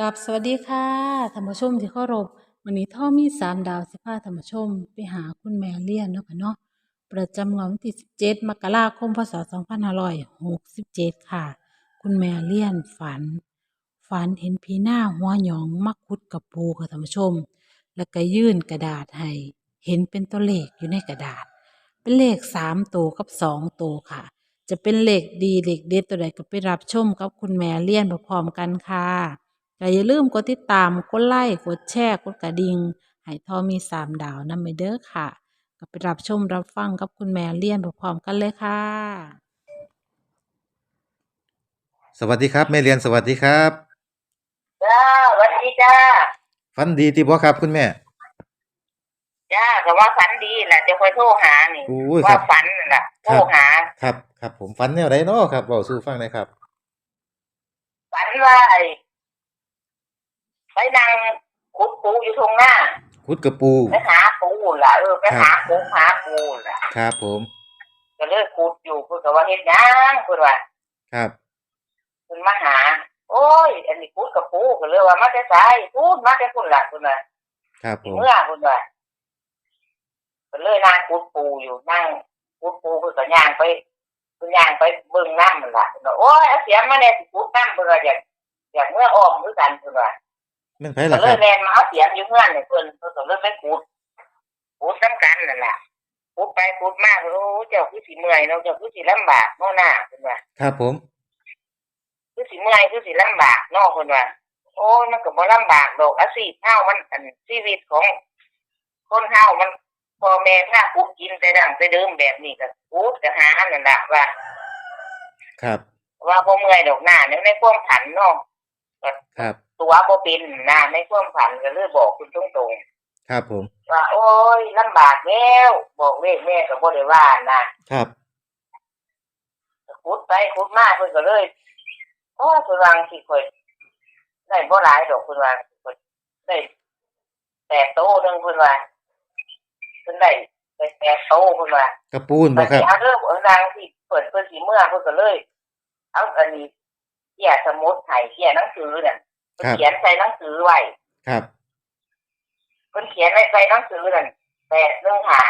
กับสวัสดีค่ะท่านผู้ชมที่เคารพวันนี้ท่อมีสามดาวสิพาท่านผู้ชม ไปหาคุณแม่เลี่ยนเนาะค่ะเนาะประจำงวดวันที่17มกราคมพศ2567ค่ะ คุณแม่เลี่ยนฝัน ฝันเห็นผีหน้าหัวหยองมักคุดกับปูค่ะท่านผู้ชม แล้วก็ยื่นกระดาษให้ เห็นเป็นตัวเลขอยู่ในกระดาษ เป็นเลขสามตัวกับสองตัวค่ะ จะเป็นเลขดีเลขเด็ดตัวใดก็ไปรับชมกับคุณแม่เลี่ยนพร้อมกันค่ะ ก็อย่าลืมกดติดตาม กดไลค์ กดแชร์ กดกระดิ่งให้ทอมีสามดาวนั่นไปเด้อค่ะ ก็ไปรับชมรับฟังกับคุณแม่เลี่ยนพร้อมๆกันเลยค่ะ สวัสดีครับแม่เรียนสวัสดีครับจ้าสวัสดีจ้าฟันดีที่บ่ครับคุณแม่ จ้าก็ว่าฝันดีแหละจะคอยโทรหานี่อุ้ยคว่ารับฝันนั่นแหละโทรหาครับ ครับผมฟันแนวไรเนาะครับเบาสู้ฟังหน่อยครับฝันว่าไอ้ ไปนั่งขุดปูอยู่ตรงหน้าคุดกระปูไปหาปูล่ะเออไปครัหาบปูหาปูล่ะครับผมก็เลยขุดอยู่เพื่อก็ว่าเฮ็ดหยังเพื่อว่าครับเพิ่นมาหา โอ้ย อันนี้ขุดกับปูก็เลยว่ามาแต่ไสพูดมาแต่พุ่นล่ะเพิ่นว่าครับผมเมื่อเพิ่นว่าก็เลยนั่งขุดปูอยู่นั่งขุดปูเพิ่นก็ย่างไปเพิ่นย่างไปเบิ่งน้ำมันล่ะเพิ่นว่าโอ้ยเอาเสียงมาแน่สิขุดน้ำเพิ่นว่าอยากอยากเมื่ออ้อมคือกันเพิ่นว่า แม่นไผก็ล่ะเลครัยบแลนมาเอาเสียงอยู่เพื่อนเนี่ยเพิ่นเพิ่นก็เลยไปขุดขุดสำกันนั่นแหละขุดไปขุดมาโอ้เจ้าคือสิเมื่อยเนาะเจ้าคือสิลำบากเนาะหน้าเพิ่นว่าครับผม คือสิเมื่อยคือสิลำบากเนาะเพิ่นว่าโอ้ยมันก็บ่ลำบากดอกอาชีพเฮามันอันชีวิตของคนเฮามันพ่อแม่ถ้าขุดกินแต่ดังแต่เดิมแบบนี้ก็ขุดก็หานั่นแหละว่า ครับ ว่าบ่เมื่อยดอกหน้าในในความผันเนาะก็ครับ ตัวบ่เป็นนะในความผันก็เลยบอกคุณตรงๆครับผมว่าโอ้ยลำบากแล้วบอกเลขแม่ก็บ่ได้ว่านะครับขุดไปขุดมาเพิ่นก็เลยโอ้ยเพิ่นวาจั่งสิค่อยได้บ่หลายดอกเพิ่นว่าเพิ่นได้แปดโตหนึงเพิ่นว่าเพิ่นได้ได้แปดโตเพิ่นว่ากระปูนบ่ครับเอาเด้อเอิ้นนางที่เปิดเพิ่นสิเมื่อเพิ่นก็เลยเอาอันนี้เขียนสมุดให้เขียนหนังสือนั่น เพิ่นครับเขียนใส่หนังสือไว้ครับ เพิ่นเขียนไว้ใส่หนังสือนั่นแปดเรื่องหา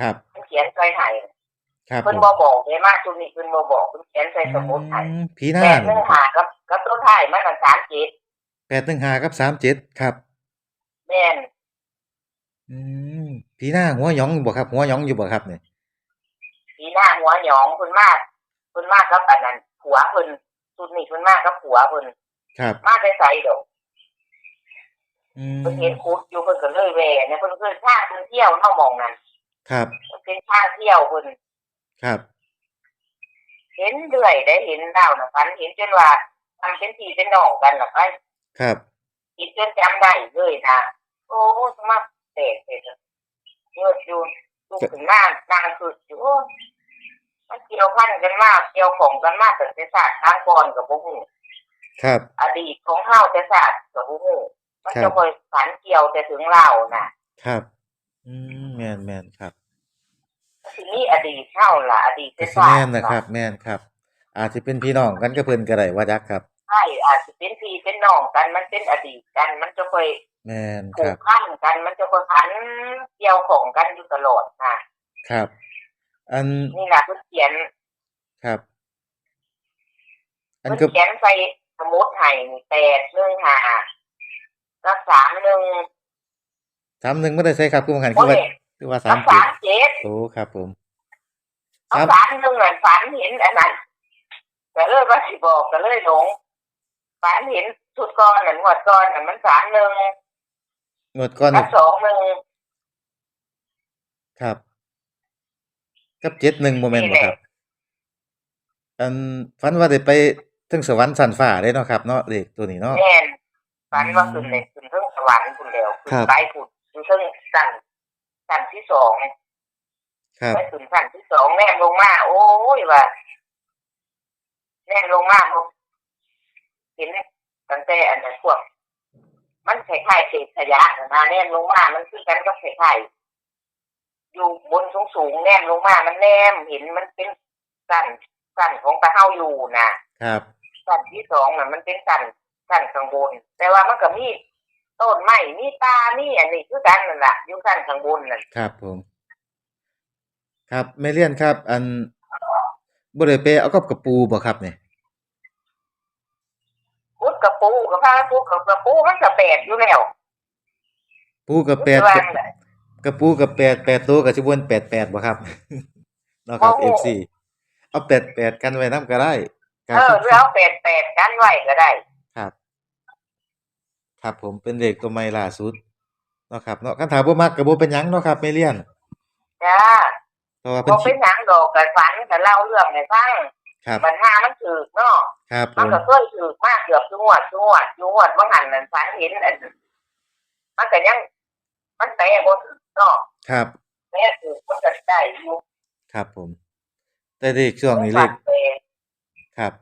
ครับเพิ่นเขียนใส่ให้ครับผเพิ่นมบ่บอกเลยมากจุดนี้เพิ่นบ่บอกเพิ่นเขียนใส่สมุดให้อืมผีหน้าแปดหนึ่งหากับกับตัวท้ายมันก็สามเจ็ดแปดหนึ่งห้ากับสามเจ็ดครับแม่นอืมผีหน้าหัวหยองอยู่บ่ครับ หัวหยองอยู่บ่ครับเนี่ยสีหน้าหัวหยองเพิ่นมากเพิ่นมากกับอันนั้นผัวเพิ่นจุดนี้เพิ่นมากกับผัวเพิ่น ครับมาแต่ไสดอกอืมเพิ่นเห็นคุดอยู่เพิ่นก็เลยแหวเนี่ยเพิ่นเคยพาเพิ่นเที่ยวเฮามองนั่นครับเพิ่นเป็นพาเที่ยวเพิ่นครับ เห็นเรื่อยได้เห็นดาวน่ะฝันเห็นจนว่าทำเป็นพี่เป็นน้องกันน่ะไปครับคิดจนจำได้เลยนะโอ้สมัครเตะเตะเงือกอยู่ลูกถึงหน้านางคืออยู่โอ้ยมันเกี่ยวพันกันมากเกี่ยวของกันมากแต่ศาสตร์ทางก่อนกับพวกหู ครับ อดีตของเฮาแต่ศาสตร์กับพวกหูมันครัจะบคอยฝันเกี่ยวแต่ถึงเราน่ะ ครับ อืมแม่นแม่นครับทีนี้อดีตเฮาล่ะ อดีตก็แต่สิศาสตแม่นร์นะครับ แม่นครับ อาจจะเป็นพี่น้องกันก็เพิ่นก็ได้ว่าจักครับ ใช่อาจจะเป็นพี่เป็นน้องกันมันเป็นอดีตกัน มันจะคอยแม่นคผูรักบ พันกัน มันจะคอยพันเกี่ยวของกันอยู่ตลอดน่ะครับ อันนี่แหละเพิ่นเขียนครับ อันเพิ่นก็เขียนใส่ส มุดให้แปดหนึ่งห้ารักษาหนึ่งสามหนึ่งไม่ได้ใช่ครับคือว่าหันโอ้คือว่าคือว่าสายรัมกเจ็ษาดเจ็ดโอ้ครับผมรักษาหนึ่งเหมือนฝันเห็นอันนั้นก็เลยว่าสิบอกก็เลยหลงฝันเห็นชุดก้อนนั่นหวดก้อนนั่นมันสามหนึ่งงวดก้อนกันี่บสองหนึ่งครับกับเจ็ดหนึ่งโมเมนต์บ่ครับ อันฝันว่าได้ไป ถึงสวรรค์สันฟ้าได้เนาะครับเนาะเลขตัวนี้เนาะแม่นฝันว่าขึ้นเลยขึ้นเรื่องสวรรค์คุณเดียวขึ้ครันบไปผุดขึ้นเรื่องสั่นสั่นที่สองครับไปถึงสั่นที่สองแนมลงมาโอ้ยว่าแนมลงมาบ่เห็นไหมตั้งแต่อันนั้นพวกมันคล้ายๆเศษขยะน่ะนะแนมลงมา มันคือกันก็คล้ายๆอยู่บนสูงๆแนมลงมา มันแนมเห็นมันเป็นสั่นสั่นของตะเฮาอยู่นะครับ สั่นที่สองน่ะมันเป็นสั่นชั้นข้างบน แต่ว่ามันก็มีต้นไม้มีตามีอันนี้คือกันนั่นแหละอยู่ชั้นข้างบนนั่นครับผม ครับแม่เลียนครับ อันบ่ได้ไปเอากับกระปูบ่ครับเนี่ยพุดกระปูกับพาพุดกับกระปูมันก็แปดอยู่แล้วปูกับแปดว่างน่ะกระปูกับแปดแปดตัวกับสิบวนแปดแปดบ่ครับเนาะครับโอ้โห FC เอาแปดแปดกันไว้นํก็ได้ค เอรับอหรือเอาแปดแปดกันไว้ก็ได้ ครับ ครับผมเป็นเลขตัวใหม่ล่าสุดเนาะครับเนาะคันถามบ่มักก็บ่เป็นหยังเนาะครับแม่เลียนจ้าเพราะว่าบเพิ่อนเป็นหยังดอกกันฝันกันเล่าเรื่องให้ฟังครับ ปัญหามันถือเนาะครับผมันมก็เคยถือมากเกือบทุกงวดทุกงวดทุกงวดบางหันนั่นฝันเห็นอันมันก็ยัง มันแปลบ่ถือเนาะครับ แม่ถือมันก็ได้อยู่ครับผม แต่เลขช่วงนี้เลฝัขนแปล ครับ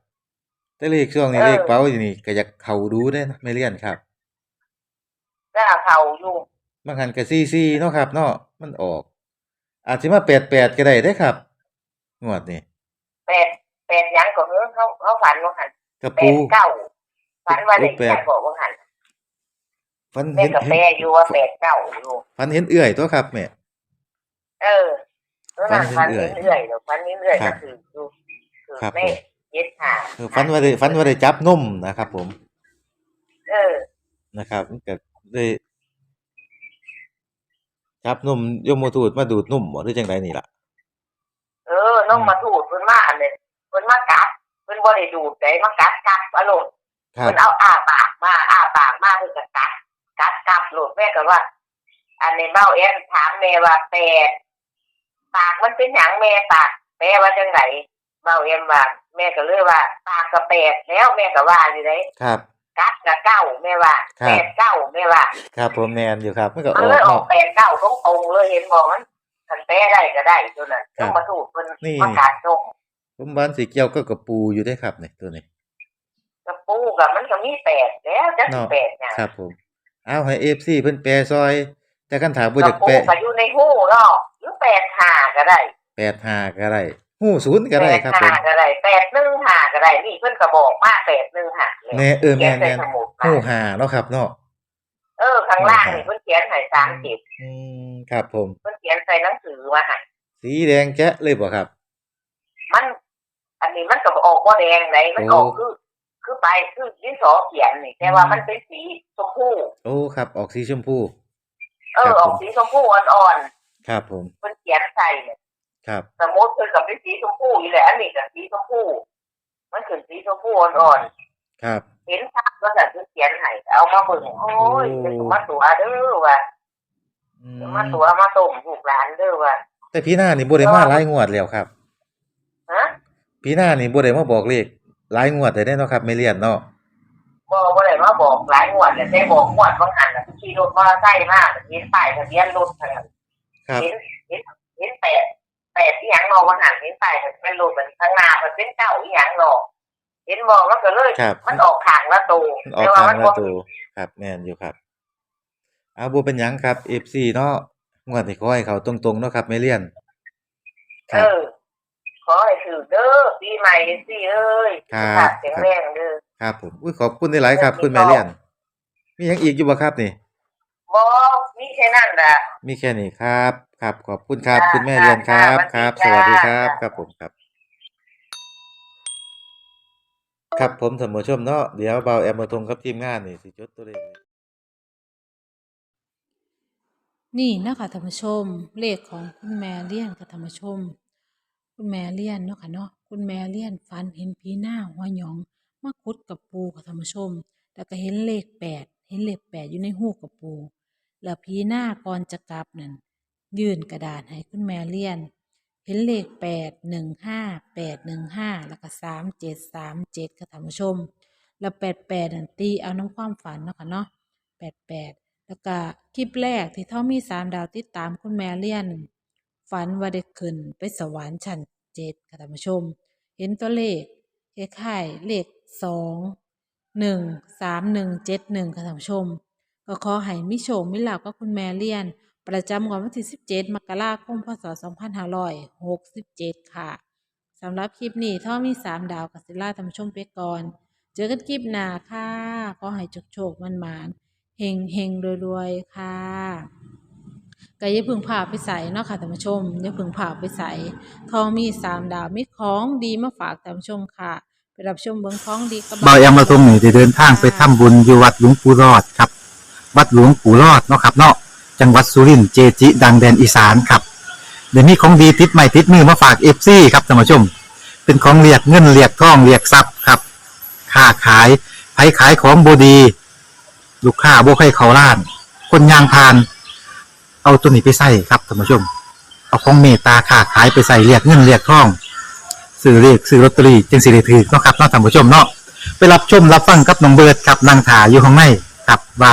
แต่เลขช่วงนี้เออ เลขเป๋าอยู่นี่ก็อยากเข้าดูเด้นะแม่เลียนครับก็เขาอยู่บางหันก็44เนาะครับ เนาะมันออก อาจสิมา88ก็ได้เด้ครับงวดนี้แปดแปดหยังก็เออเขาเขาฝันว่าหันกระแปปู ดเก้าฝันว่าได้โอ้แปดแปดบอกว่าหันฝันแม่เห็นกับแม่อยู่ว่าแปดเก้าอยู่ ฝันเห็นเอื้อยตัวครับแม่ เออแล้วนั่นฝัฝันนเห็นเอื่เรื่ออยยๆเดี๋ยวฝันเรื่อยๆครัก็บคือดูคือครับแม่ผม เย็ดหาเออฝันว่าได้ฝันว่าได้จับนมนะครับ ผมเออ นะครับมันก็ได้จับนมยมทูตมาดูดนมบ่หรือจังไดนี่ล่ะ เออน้องมาถูดเพิ่นมาอันนี้เพิ่นมากัดเพิ่นบ่ได้ดูดได้มากัดกัดอารมณ์ครับ เพิ่นเอาอ้าปากมาอ้าปากมาเพิ่นก็กัดกัดกัดโหลดแม่ก็ว่า อันนี้เบ้าเอ็นถามแม่ว่าแปดปากมันเป็นหยังแม่ปากแม่ว่าจังไดเบ้าเอ็นว่า แม่ก็เลยว่าปากก็แปดแล้วแม่ก็ว่าอยู่ไดครับ กัดก็เก้าแม่ว่าครับ แปดเก้าแม่ว่าครับผมแนนอยู่ครับมันก็มันออเลกยออกเนาะแปดเก้าตรงๆเลยเห็นบอกมันคันแปะได้ก็ได้ตัวนั้นครับต้องมาถูกเพิ่นนี่ มากัดตรงผมบ้านสีเกี่ยวก็กระปูอยู่ได้ครับนี่ตัวนี้ กระปูกับมันก็มีแปดแล้วจะสิเนาะ แปดเนี่ยครับผมเอาให้ FC เพิ่นแปลซอย แต่คันถามบ่กอระยากปูแปะก็อยู่ในหูเนาะหรือแปดหาก็ได้85ก็ได้ ฮู้ศูนย์ก็ได้ครับแปผมหาก็ได้แปดหนึ่งหาก็ได้นี่เพิ่นก็บอกมาแปดหนึ่งหาเลยแม่เออเขีแม่ยนนใส่แม่นสมุดมาฮู้หาเนาะครับเนาะเออข้างล่างนี่เพิ่นเขียนให้สามสิบอืมครับผมเพิ่นเขียนใส่หนังสือมาให้สีแดงแจ๊ะเลยบ่ครับ มัน อันนี้มันก็ออกบ่แดงไหนมันออกโอ้คือคือไปคือดินสอเขียนนี่แต่ว่ามันเป็นสีชมพูโอ้ครับ ออกสีชมพูเออครับอผมอกสีชมพูอ่อนครับผมๆเพิ่นเขียนใส่เนี่ย ครับสมมติเพิ่นกับเป็นสีชมพูอยู่แหละอันนี้กับสีชมพูมันคือสีชมพูอ่อนครับๆเห็นชัดว่าแต่เพิ่นเขียนให้เอามาเบิ่งโอ้ยโอ้จะมาตัวเด้อว่าอืจะมาตัวมาส่งลูกหลานเด้อว่าแต่พี่หน้านี่บ่ได้มาหลายงวดแล้วครับฮะพี่หน้านี่บ่ได้มาบอกเลขหลายงวดได้เนาะครับไม่เลียนเนาะบ่บ่ได้มาบอกหลายงวดแต่ได้บอกงวดบางหันน่ะขี่รถมอเตอร์ไซค์มาเห็นป้ายทะเบียนรถเท่านั้นครับเห็นเห็นเห็นแปด แปดที่หยังเนอบางหันเห็นป้ายทะเบียนรถมันข้างหน้ามันเป็นเก้าอีหยังเนอเห็นบอกมันก็เลยครับ มันออกข้างละตูมันออกทางละตัวครับแม่นอยู่ครับ เอาบ่เป็นหยังครับ FC เนาะงวดนี้ขอให้เขาตรงๆเนาะครับไม่เลียน คเอรับ อขอให้ถือเด้อปีใหม่สิเอ้ยครับสุขภาพแข็งแรงเด้อ ครับผมอุ้ยขอบคุณหลายๆครับ คุณแม่เลียน มีหยังอีกอยู่บ่ครับนี่บ่มีแค่นั้นล่ะมีแค่นี้ครับ ครับ ขอบคุณครับจ้าคุณแม่เรียนครับจ้าครับสสวัวัสสดีดีคจ้ารับครับผมครับ ครับผมท่านผู้ชมเนาะเดี๋ยวเบาแอมมาทงกับทีมงานนี่สิจดตัวเลขไว้นี่นะคะธรรมชม เลขของคุณแม่เลี่ยนกับธรรมชม คุณแม่เลี่ยนเนาะค่ะเนาะคุณแม่เลี่ยนฝันเห็นผีหน้าหัวหยองมาคุดกับปูกับธรรมชม แล้วก็เห็นเลขแปดเห็นเลขแปดอยู่ในหูกับปู แล้วผีหน้าก่อนจะกลับนั่น ยื่นกระดาษให้คุณแม่เลี่ยน เห็นเลขแปดหนึ่งห้าแปดหนึ่งห้าแล้วก็สามเจ็ดสามเจ็ดค่ะท่านผู้ชม แล้วแปดแปดนั่นตีเอาน้ำความฝันเนาะค่ะเนาะแปดแปดแล้วก็คลิปแรกที่เท่ามีสามดาวติดตามคุณแม่เลี่ยน ฝันว่าได้ขึ้นไปสวรรค์ชั้นเจ็ดค่ะท่านผู้ชม เห็นตัวเลขคล้ายๆเลขสองหนึ่งสามหนึ่งเจ็ดหนึ่งค่ะท่านผู้ชม ก็ขอให้มิโชคมิลาภกับคุณแม่เลี่ยน ประจำวันที่ 17 มกราคม พศ 2567 ค่ะ สำหรับคลิปนี้ถ้ามี 3 ดาวกับศิลาทำชมไปก่อน เจอกันคลิปหน้าค่ะขอให้โชคๆมันมานเฮงเฮงๆรวยๆ ค่ะก็อย่าพึ่งพาไปใส่เนาะค่ะท่านผู้ชมอย่าพึ่งพาไปใส่ทองมีสามดาวมีของดีมาฝากท่านผู้ชมค่ะไปรับชมเบิ้องของดีกับเบาแอมมาทรงนี่ได้เดินทางไปทำบุญอยู่วัดหลวงปู่รอดครับ วัดหลวงปู่รอดเนาะครับเนาะ จังหวัดสุรินทร์เจจิ ดังแดนอีสานครับ เดี๋ยวนี้ของดีติดใหม่ติดมือมาฝากเอฟซีครับท่านผู้ชม เป็นของเรียกเงินเรียกทองเรียกทรัพย์ครับค้าขายไผขายของบดี ลูกค้าบ่ให้เขาล้าน คนยางพาน เอาตัวนี้ไปใส่ครับท่านผู้ชม เอาของเมตตาค้าขายไปใส่เรียกเงินเรียกทองซื้อเรียกซื้อลอตเตอรี่จึงสิได้ถือเนาะครับเนาะท่านผู้ชมเนาะไปรับชมรับฟังกับน้องเบิร์ดครับนางถาอยู่ข้างในครับว่า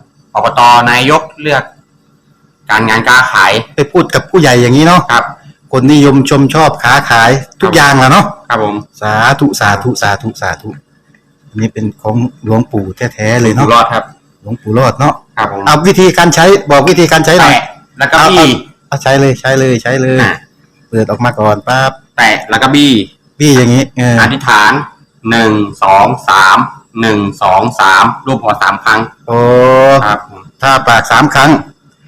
อบตนายกเลือก การงานการขายไปพูดกับผู้ใหญ่อย่างนี้เนาะครับ คนนิยมชมชอบค้าขายทุกอย่างแหล้วเนาะครับผมสาธุสาธุสาธุสาธุอันนี้เป็นของหลวงปู่แท้ๆเลยอยู่เนาะรอดครับ หลวงปู่รอดเนาะครับผมเอาวิธีการใช้บอกวิธีการใช้หน่อยแตะแล้วก็บี้เอาใช้เลยใช้เลยใช้เลยอะเปิดออกมาก่อนปั๊บแตะแล้วก็บี้พี่อย่างนี้เอออธิษฐานหนึ่งสองสาม หนึ่งสองสามรูปหัวสามครั้งโอ้ครับผมถ้าปากสามครั้ง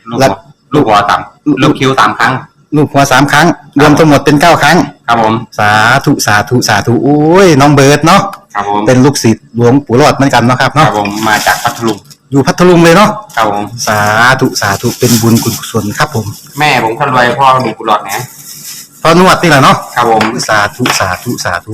ลูกแล้หัววลูกหัวต่ำลูกคิ้วสามครั้ง ลูกหัวสามครั้ง รวมทั้งหมดเป็นเก้าครั้ง ครับผมสาธุสาธุสาธุโอ้ยน้องเบิร์ดเนาะครับผมเป็นลูกศิษย์หลวงปู่รอดเหมือนกันเนาะครับครัเนาะบผมมาจากพัทลุงอยู่พัทลุงเลยเนาะครับผมสาธุสาธุเป็นบุญคุณกุศลครับผมแม่ผมคนรวยพ่อมีกุหลาบนะพอนวดนี่แหละเนาะครับผม สาธุสาธุสาธุ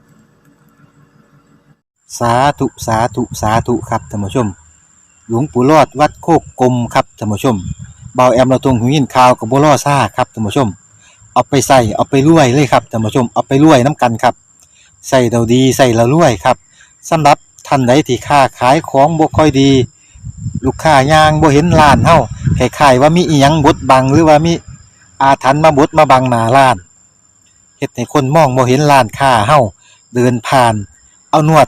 สาธุสาธุสาธุครับท่านผู้ชม หลวงปู่รอดวัดโคกกลมครับท่านผู้ชมเบาแอมเราตรงหูยินข่าวกับบัวล่อซ่าครับท่านผู้ชม เอาไปใส่เอาไปรวยเลยครับท่านผู้ชมเอาไปรวยน้ำกันครับใส่เราดีใส่เรารวยครับสำหรับท่านใดที่ค้าขายของบ่ค่อยดี ลูกค้ายางบ่เห็นร้านเฮาคล้ายๆว่ามีอีหยังบดบังหรือว่ามีอาถรรพ์มาบดมาบังหน้าร้านเฮ็ดให้คนมองบ่เห็นร้านค้าเฮาเดินผ่าน เอานวด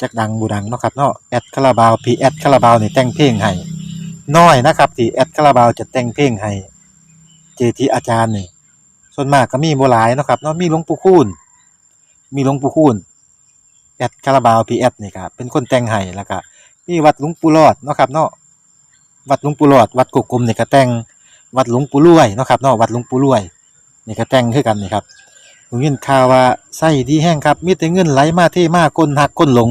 จักดังบูดังเนาะครับเนาะแอดคาราบาวพีแอดคาราบาวนี่แต่งเพลงให้น้อยนะครับที่แอดคาราบาวจะแต่งเพลงให้เจทีอาจารย์นี่ส่วนมากก็มีโบ่หลายเนาะครับเนาะมีหลวงปู่คูณมีหลวงปู่คูณแอดคาราบาวพีแอดนี่ครับเป็นคนแต่งให้แล้วก็มีวัดหลวงปู่รอดเนาะครับเนาะวัดหลวงปู่รอดวัดกกกลมนี่ก็แต่งวัดหลวงปู่รวยเนาะครับเนาะวัดหลวงปู่รวยนี่ก็แต่งคือกันนี่ครับผมยินข่าวว่าไส้ดีแห้งครับมีแต่เงินไหลมาเทมากคนหักคนหลง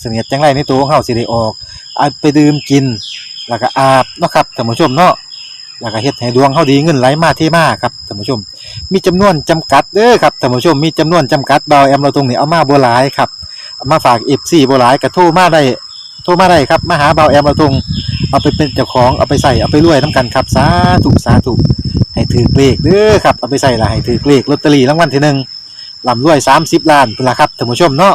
เสนียดจังไรในตัวของเฮาสิได้ออกเอาไปดื่มกิน แล้วก็อาบเนาะครับท่านผู้ชมเนาะแล้วก็เฮ็ดให้ดวงเฮาดีเงินไหลมาเทมาครับท่านผู้ชม มีจำนวนจำกัดเด้อครับท่านผู้ชมมีจำนวนจำกัดเบาแอมเราตรงนี้เอามาบ่หลายครับเอามาฝาก FC บ่หลายก็โทรมาได้โทรมาได้ครับมาหาเบาแอมเราตรงเอาไปเป็นเจ้าของเอาไปใส่เอาไปรวยน้ำกันครับสาธุสาธุให้ถือเลขเด้อครับเอาไปใส่ละให้ถือเลขลอตเตอรี่รางวัลที่หนึ่งลำรวยสามสิบล้านเป็นละครับท่านผู้ชมเนาะ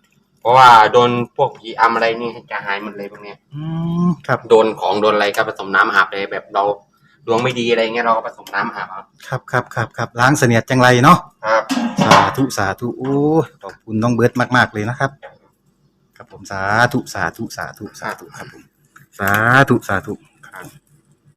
ครับ เพราะว่าโดนพวกผีอำอะไรนี่จะหายหมดเลยพวกเนี้ยอืมครับโดนของโดนอะไรก็ผสมน้ำอาบเลยแบบเราดวงไม่ดีอะไรเงี้ยเราก็ผสมน้ำอาบเอาครับครับครับครับล้างเสนียดจังไรเนาะครับ สาธุสาธุโอ้ยขอบคุณน้องเบิร์ตมาก ๆ เลยนะครับ ครับผมสาธุสาธุสาธุสาธุครับผมสาธุสาธุครับ